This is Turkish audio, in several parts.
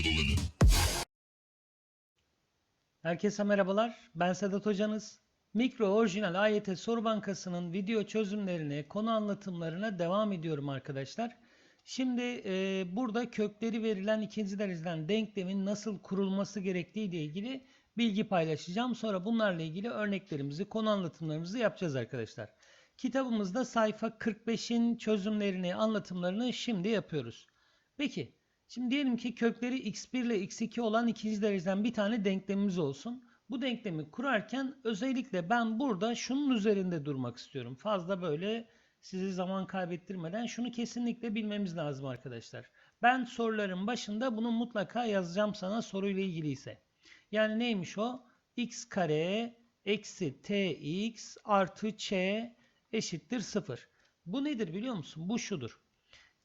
limit. Herkese merhabalar. Ben Sedat Hocanız. Mikro orijinal AYT soru bankasının video çözümlerine, konu anlatımlarına devam ediyorum arkadaşlar. Şimdi e, burada kökleri verilen ikinci dereceden denklemin nasıl kurulması gerektiği ile ilgili bilgi paylaşacağım. Sonra bunlarla ilgili örneklerimizi, konu anlatımlarımızı yapacağız arkadaşlar. Kitabımızda sayfa 45'in çözümlerini, anlatımlarını şimdi yapıyoruz. Peki, şimdi diyelim ki kökleri x1 ile x2 olan ikinci dereceden bir tane denklemimiz olsun. Bu denklemi kurarken özellikle ben burada şunun üzerinde durmak istiyorum. Fazla böyle sizi zaman kaybettirmeden şunu kesinlikle bilmemiz lazım arkadaşlar. Ben soruların başında bunu mutlaka yazacağım sana soruyla ilgili ise. Yani neymiş o? x kare eksi tx artı ç eşittir 0. Bu nedir biliyor musun? Bu şudur.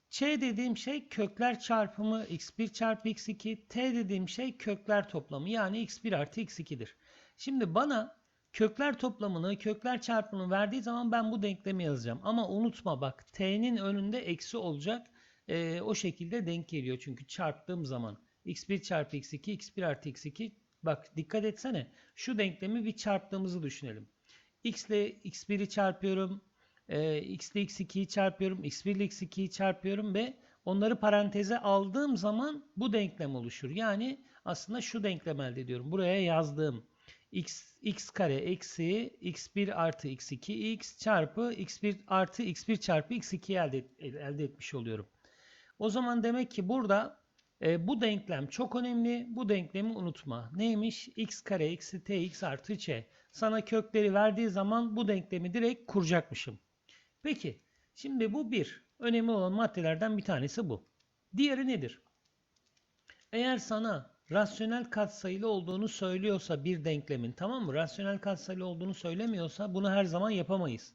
Ç dediğim şey kökler çarpımı x1 çarpı x2. T dediğim şey kökler toplamı yani x1 artı x2'dir. Şimdi bana kökler toplamını, kökler çarpımını verdiği zaman ben bu denklemi yazacağım. Ama unutma bak t'nin önünde eksi olacak. Ee, o şekilde denk geliyor çünkü çarptığım zaman. x1 çarpı x2, x1 artı x2. Bak dikkat etsene. Şu denklemi bir çarptığımızı düşünelim. x ile x1'i çarpıyorum. E, x ile x2'yi çarpıyorum. x1 ile x2'yi çarpıyorum ve onları paranteze aldığım zaman bu denklem oluşur. Yani aslında şu denklem elde ediyorum. Buraya yazdığım x, x kare eksi x1 artı x2 x çarpı x1 artı x1 çarpı x2'yi elde, elde etmiş oluyorum. O zaman demek ki burada e, bu denklem çok önemli. Bu denklemi unutma. Neymiş? x kare eksi tx artı ç. Sana kökleri verdiği zaman bu denklemi direkt kuracakmışım. Peki, şimdi bu bir. Önemli olan maddelerden bir tanesi bu. Diğeri nedir? Eğer sana rasyonel katsayılı olduğunu söylüyorsa bir denklemin tamam mı? Rasyonel katsayılı olduğunu söylemiyorsa bunu her zaman yapamayız.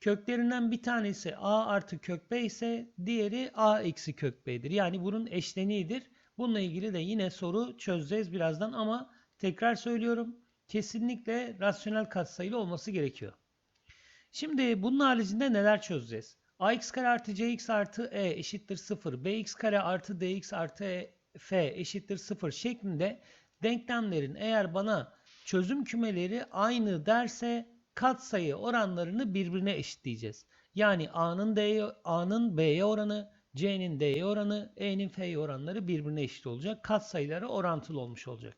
Köklerinden bir tanesi a artı kök b ise diğeri a eksi kök b'dir. Yani bunun eşleniğidir. Bununla ilgili de yine soru çözeceğiz birazdan ama tekrar söylüyorum. Kesinlikle rasyonel katsayılı olması gerekiyor. Şimdi bunun haricinde neler çözeceğiz? ax kare artı cx artı e eşittir 0. bx kare artı dx artı e, f eşittir 0 şeklinde denklemlerin eğer bana çözüm kümeleri aynı derse katsayı oranlarını birbirine eşitleyeceğiz. Yani a'nın d'ye a'nın b'ye oranı, c'nin d'ye oranı, e'nin f'ye oranları birbirine eşit olacak. Katsayıları orantılı olmuş olacak.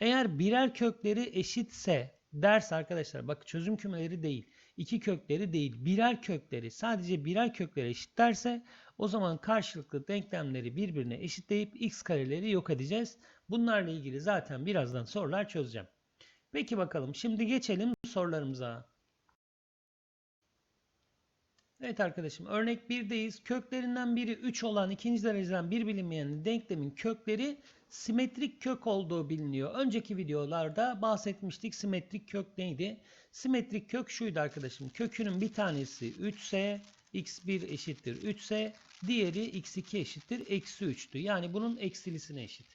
Eğer birer kökleri eşitse ders arkadaşlar bak çözüm kümeleri değil iki kökleri değil birer kökleri sadece birer kökleri eşit derse o zaman karşılıklı denklemleri birbirine eşitleyip x kareleri yok edeceğiz. Bunlarla ilgili zaten birazdan sorular çözeceğim. Peki bakalım şimdi geçelim sorularımıza. Evet arkadaşım örnek 1'deyiz. Köklerinden biri 3 olan ikinci dereceden bir bilinmeyen denklemin kökleri simetrik kök olduğu biliniyor. Önceki videolarda bahsetmiştik simetrik kök neydi? Simetrik kök şuydu arkadaşım. Kökünün bir tanesi 3 ise x1 eşittir 3 ise diğeri x2 eşittir eksi 3'tü. Yani bunun eksilisine eşit.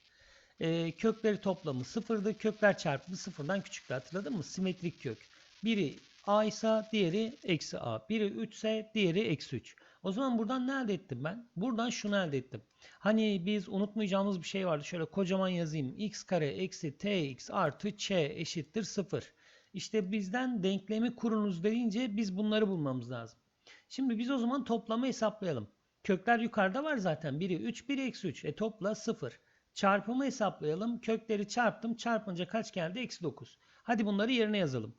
Ee, kökleri toplamı sıfırdı. Kökler çarpımı sıfırdan küçüktü. Hatırladın mı? Simetrik kök. Biri a ise diğeri eksi a. Biri 3 ise diğeri eksi 3. O zaman buradan ne elde ettim ben? Buradan şunu elde ettim. Hani biz unutmayacağımız bir şey vardı. Şöyle kocaman yazayım. x kare eksi tx artı ç eşittir 0. İşte bizden denklemi kurunuz deyince biz bunları bulmamız lazım. Şimdi biz o zaman toplamı hesaplayalım. Kökler yukarıda var zaten. Biri 3, biri eksi 3. E topla 0. Çarpımı hesaplayalım. Kökleri çarptım. Çarpınca kaç geldi? Eksi 9. Hadi bunları yerine yazalım.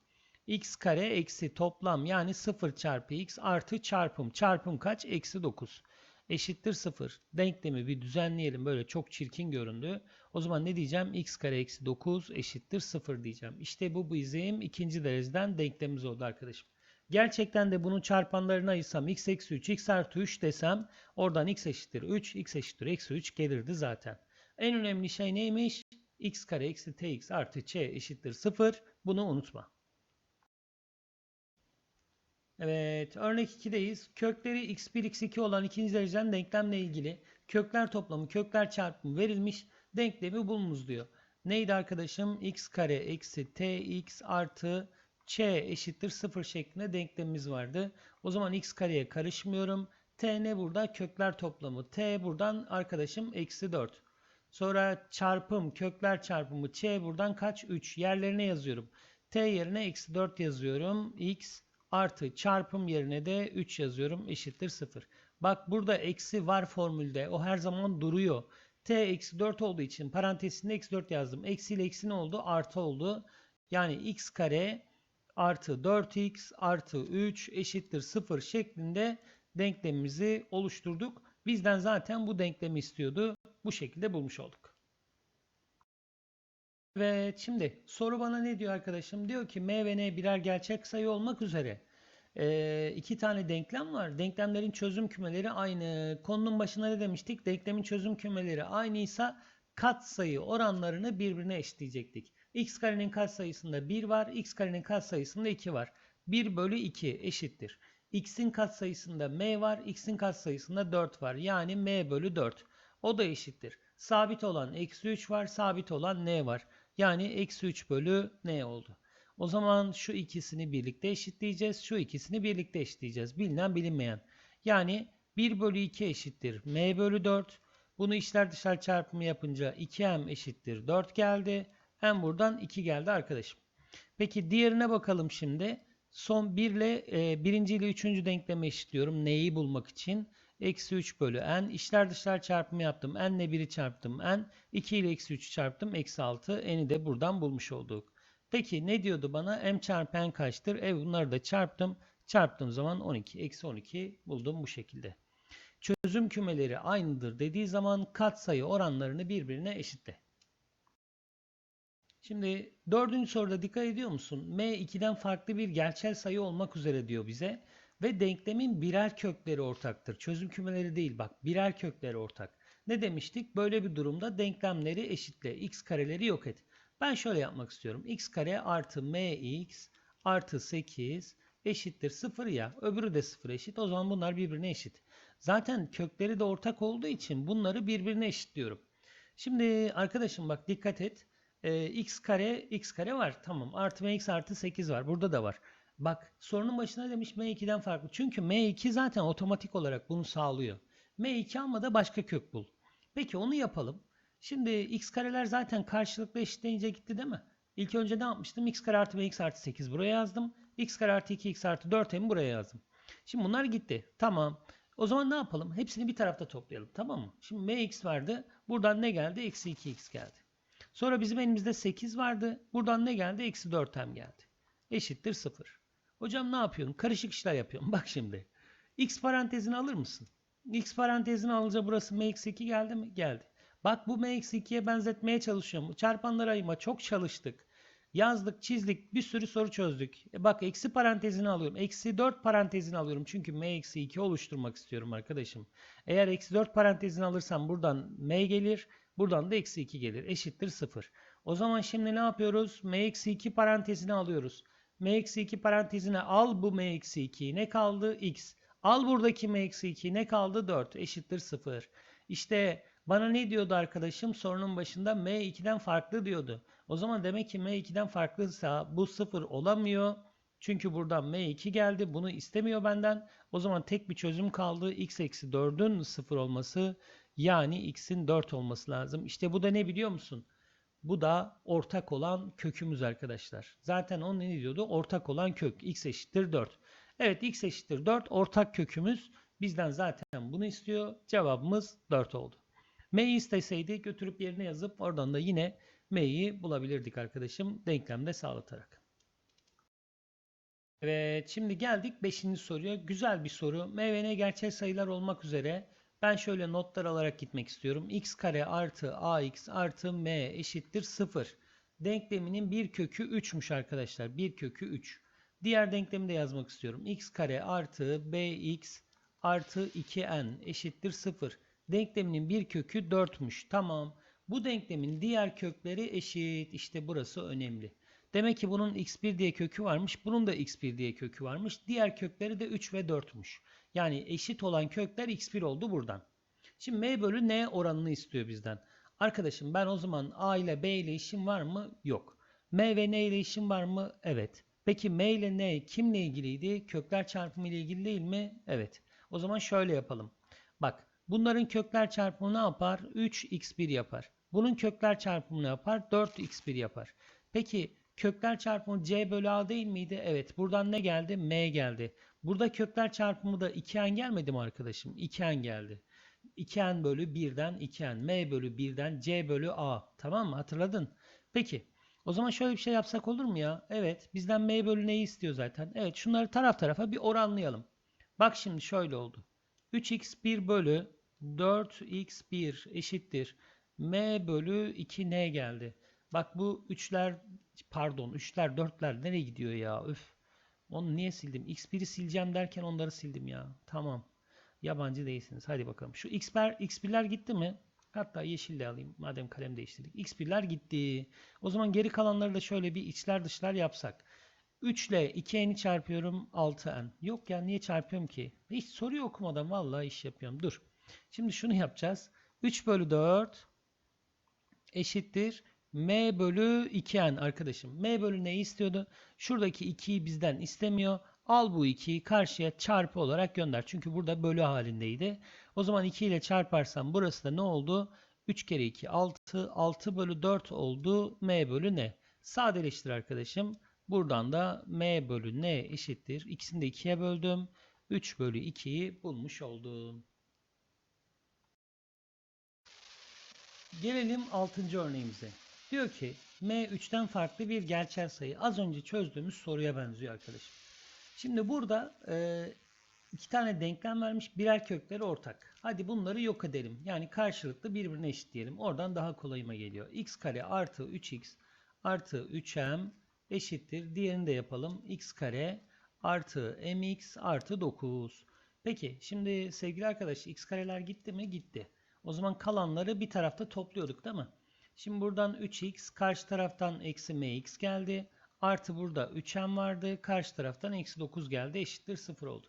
X kare eksi toplam yani 0 çarpı x artı çarpım. Çarpım kaç? Eksi 9. Eşittir 0. Denklemi bir düzenleyelim. Böyle çok çirkin göründü. O zaman ne diyeceğim? x kare eksi 9 eşittir 0 diyeceğim. İşte bu bizim ikinci dereceden denklemimiz oldu arkadaşım. Gerçekten de bunun çarpanlarını ayırsam x eksi 3, x artı 3 desem oradan x eşittir 3, x eşittir eksi 3 gelirdi zaten. En önemli şey neymiş? x kare eksi tx artı ç eşittir 0. Bunu unutma. Evet, örnek 2'deyiz. Kökleri x1, x2 olan ikinci dereceden denklemle ilgili kökler toplamı, kökler çarpımı verilmiş denklemi bulunuz diyor. Neydi arkadaşım? x kare eksi tx artı ç eşittir 0 şeklinde denklemimiz vardı. O zaman x kareye karışmıyorum. t ne burada? Kökler toplamı. t buradan arkadaşım eksi 4. Sonra çarpım kökler çarpımı ç buradan kaç? 3. Yerlerine yazıyorum. t yerine eksi 4 yazıyorum. x artı çarpım yerine de 3 yazıyorum. Eşittir 0. Bak burada eksi var formülde. O her zaman duruyor. t eksi 4 olduğu için parantezinde eksi 4 yazdım. Eksi ile eksi ne oldu? Artı oldu. Yani x kare artı 4x artı 3 eşittir 0 şeklinde denklemimizi oluşturduk. Bizden zaten bu denklemi istiyordu. Bu şekilde bulmuş olduk. Evet şimdi soru bana ne diyor arkadaşım? Diyor ki m ve n birer gerçek sayı olmak üzere e, iki tane denklem var. Denklemlerin çözüm kümeleri aynı. Konunun başına ne demiştik? Denklemin çözüm kümeleri aynıysa katsayı oranlarını birbirine eşitleyecektik. x karenin katsayısında 1 var. x karenin katsayısında 2 var. 1 bölü 2 eşittir. x'in katsayısında m var. x'in katsayısında 4 var. Yani m bölü 4. O da eşittir. Sabit olan eksi 3 var. Sabit olan n var. Yani eksi 3 bölü n oldu. O zaman şu ikisini birlikte eşitleyeceğiz. Şu ikisini birlikte eşitleyeceğiz. Bilinen bilinmeyen. Yani 1 bölü 2 eşittir m bölü 4. Bunu içler dışlar çarpımı yapınca 2m eşittir 4 geldi. Hem buradan 2 geldi arkadaşım. Peki diğerine bakalım şimdi. Son 1 ile e, birinci ile üçüncü denklemi eşitliyorum. Neyi bulmak için? Eksi 3 bölü n. İçler dışlar çarpımı yaptım. n ile 1'i çarptım n. 2 ile eksi 3'ü çarptım. Eksi 6. n'i de buradan bulmuş olduk. Peki ne diyordu bana? m çarpı n kaçtır? E bunları da çarptım. Çarptığım zaman 12. Eksi 12 buldum bu şekilde. Çözüm kümeleri aynıdır dediği zaman katsayı oranlarını birbirine eşitle. Şimdi dördüncü soruda dikkat ediyor musun? m 2'den farklı bir gerçel sayı olmak üzere diyor bize. Ve denklemin birer kökleri ortaktır. Çözüm kümeleri değil bak birer kökleri ortak. Ne demiştik? Böyle bir durumda denklemleri eşitle. x kareleri yok et. Ben şöyle yapmak istiyorum. x kare artı mx artı 8 eşittir 0 ya. Öbürü de 0 eşit. O zaman bunlar birbirine eşit. Zaten kökleri de ortak olduğu için bunları birbirine eşitliyorum. Şimdi arkadaşım bak dikkat et. Ee, x kare x kare var. Tamam. Artı mx artı 8 var. Burada da var. Bak sorunun başına demiş m2'den farklı. Çünkü m2 zaten otomatik olarak bunu sağlıyor. m2 ama da başka kök bul. Peki onu yapalım. Şimdi x kareler zaten karşılıklı eşitleyince gitti değil mi? İlk önce ne yapmıştım? x kare artı mx artı 8 buraya yazdım. x kare artı 2x artı 4m buraya yazdım. Şimdi bunlar gitti. Tamam. O zaman ne yapalım? Hepsini bir tarafta toplayalım. Tamam mı? Şimdi mx vardı. Buradan ne geldi? Eksi 2x geldi. Sonra bizim elimizde 8 vardı. Buradan ne geldi? Eksi 4m geldi. Eşittir 0. Hocam ne yapıyorsun? Karışık işler yapıyorum. Bak şimdi. X parantezini alır mısın? X parantezini alınca burası mx2 geldi mi? Geldi. Bak bu mx2'ye benzetmeye çalışıyorum. Çarpanlar ayıma çok çalıştık. Yazdık, çizdik, bir sürü soru çözdük. E bak eksi parantezini alıyorum. Eksi 4 parantezini alıyorum. Çünkü m-2 oluşturmak istiyorum arkadaşım. Eğer eksi 4 parantezini alırsam buradan m gelir. Buradan da eksi 2 gelir. Eşittir 0. O zaman şimdi ne yapıyoruz? m-2 parantezini alıyoruz. M-2 parantezine al bu m-2'yi. Ne kaldı? x. Al buradaki m-2'yi. Ne kaldı? 4. Eşittir 0. İşte bana ne diyordu arkadaşım? Sorunun başında m2'den farklı diyordu. O zaman demek ki m2'den farklıysa bu 0 olamıyor. Çünkü buradan m2 geldi. Bunu istemiyor benden. O zaman tek bir çözüm kaldı. x eksi 4'ün 0 olması. Yani x'in 4 olması lazım. İşte bu da ne biliyor musun? Bu da ortak olan kökümüz arkadaşlar. Zaten onun ne diyordu? Ortak olan kök. x eşittir 4. Evet x eşittir 4. Ortak kökümüz bizden zaten bunu istiyor. Cevabımız 4 oldu. M'yi isteseydi götürüp yerine yazıp oradan da yine M'yi bulabilirdik arkadaşım denklemde sağlatarak. Evet şimdi geldik 5. soruya. Güzel bir soru. M ve N gerçel sayılar olmak üzere ben şöyle notlar alarak gitmek istiyorum. x kare artı ax artı m eşittir 0. Denkleminin bir kökü 3'müş arkadaşlar. Bir kökü 3. Diğer denklemi de yazmak istiyorum. x kare artı bx artı 2n eşittir 0. Denkleminin bir kökü 4'müş. Tamam. Bu denklemin diğer kökleri eşit. İşte burası önemli. Demek ki bunun x1 diye kökü varmış. Bunun da x1 diye kökü varmış. Diğer kökleri de 3 ve 4'müş. Yani eşit olan kökler x1 oldu buradan. Şimdi m bölü n oranını istiyor bizden. Arkadaşım ben o zaman a ile b ile işim var mı? Yok. m ve n ile işim var mı? Evet. Peki m ile n kimle ilgiliydi? Kökler çarpımı ile ilgili değil mi? Evet. O zaman şöyle yapalım. Bak bunların kökler çarpımı ne yapar? 3x1 yapar. Bunun kökler çarpımını yapar. 4x1 yapar. Peki kökler çarpımı c bölü a değil miydi? Evet. Buradan ne geldi? m geldi. Burada kökler çarpımı da 2n gelmedi mi arkadaşım? 2n geldi. 2n bölü 1'den 2n. m bölü 1'den c bölü a. Tamam mı? Hatırladın. Peki. O zaman şöyle bir şey yapsak olur mu ya? Evet. Bizden m bölü neyi istiyor zaten? Evet. Şunları taraf tarafa bir oranlayalım. Bak şimdi şöyle oldu. 3x1 bölü 4x1 eşittir. m bölü 2n geldi. Bak bu 3'ler pardon 3'ler 4'ler nereye gidiyor ya? Öf. Onu niye sildim? x1'i sileceğim derken onları sildim ya. Tamam. Yabancı değilsiniz. Hadi bakalım. Şu x1, x1'ler gitti mi? Hatta yeşille alayım. Madem kalem değiştirdik. x1'ler gitti. O zaman geri kalanları da şöyle bir içler dışlar yapsak. 3 ile 2n'i çarpıyorum 6n. Yok ya niye çarpıyorum ki? Hiç soruyu okumadan vallahi iş yapıyorum. Dur. Şimdi şunu yapacağız. 3 bölü 4 eşittir. M bölü 2n arkadaşım. m bölü neyi istiyordu? Şuradaki 2'yi bizden istemiyor. Al bu 2'yi karşıya çarpı olarak gönder. Çünkü burada bölü halindeydi. O zaman 2 ile çarparsam burası da ne oldu? 3 kere 2 6. 6 bölü 4 oldu. m bölü ne? Sadeleştir arkadaşım. Buradan da m bölü n eşittir. İkisini de 2'ye böldüm. 3 bölü 2'yi bulmuş oldum. Gelelim 6. örneğimize. Diyor ki m 3'ten farklı bir gerçel sayı. Az önce çözdüğümüz soruya benziyor arkadaşım. Şimdi burada e, iki tane denklem vermiş. Birer kökleri ortak. Hadi bunları yok edelim. Yani karşılıklı birbirine eşitleyelim. Oradan daha kolayıma geliyor. x kare artı 3x artı 3m eşittir. Diğerini de yapalım. x kare artı mx artı 9. Peki şimdi sevgili arkadaş x kareler gitti mi? Gitti. O zaman kalanları bir tarafta topluyorduk değil mi? Şimdi buradan 3x karşı taraftan eksi mx geldi. Artı burada 3m vardı. Karşı taraftan eksi 9 geldi. Eşittir 0 oldu.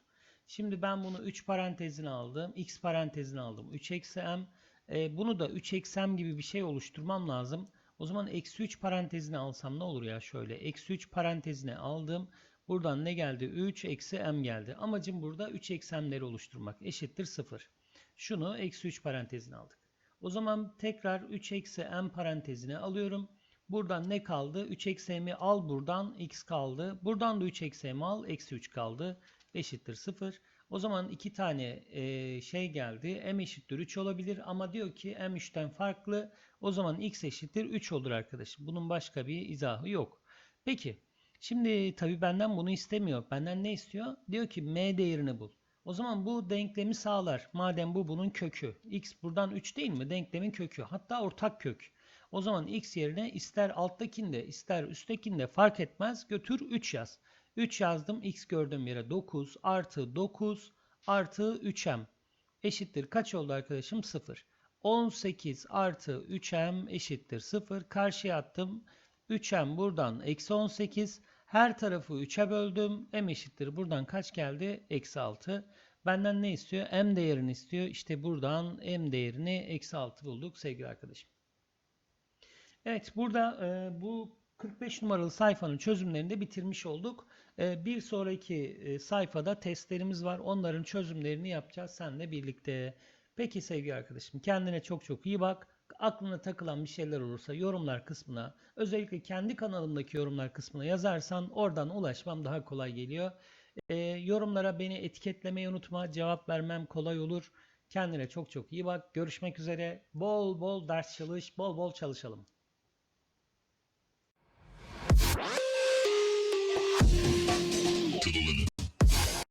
Şimdi ben bunu 3 parantezine aldım. x parantezine aldım. 3 eksi m. E, bunu da 3 eksi m gibi bir şey oluşturmam lazım. O zaman eksi 3 parantezine alsam ne olur ya şöyle. Eksi 3 parantezine aldım. Buradan ne geldi? 3 eksi m geldi. Amacım burada 3 eksi m'leri oluşturmak. Eşittir 0. Şunu eksi 3 parantezine aldık. O zaman tekrar 3 eksi m parantezine alıyorum. Buradan ne kaldı? 3 eksi m'i al buradan x kaldı. Buradan da 3 eksi m al eksi 3 kaldı. Eşittir 0. O zaman iki tane e, şey geldi. m eşittir 3 olabilir ama diyor ki m 3'ten farklı. O zaman x eşittir 3 olur arkadaşım. Bunun başka bir izahı yok. Peki. Şimdi tabii benden bunu istemiyor. Benden ne istiyor? Diyor ki m değerini bul. O zaman bu denklemi sağlar. Madem bu bunun kökü. x buradan 3 değil mi? Denklemin kökü. Hatta ortak kök. O zaman x yerine ister alttakinde ister üsttekinde fark etmez. Götür 3 yaz. 3 yazdım. X gördüğüm yere 9 artı 9 artı 3m eşittir. Kaç oldu arkadaşım? 0. 18 artı 3m eşittir 0. Karşıya attım. 3m buradan eksi 18. Her tarafı 3'e böldüm. m eşittir. Buradan kaç geldi? Eksi 6. Benden ne istiyor? m değerini istiyor. İşte buradan m değerini eksi 6 bulduk sevgili arkadaşım. Evet burada e, bu 45 numaralı sayfanın çözümlerini de bitirmiş olduk. E, bir sonraki e, sayfada testlerimiz var. Onların çözümlerini yapacağız seninle birlikte. Peki sevgili arkadaşım kendine çok çok iyi bak. Aklına takılan bir şeyler olursa yorumlar kısmına özellikle kendi kanalımdaki yorumlar kısmına yazarsan oradan ulaşmam daha kolay geliyor. E, yorumlara beni etiketlemeyi unutma. Cevap vermem kolay olur. Kendine çok çok iyi bak. Görüşmek üzere. Bol bol ders çalış, bol bol çalışalım.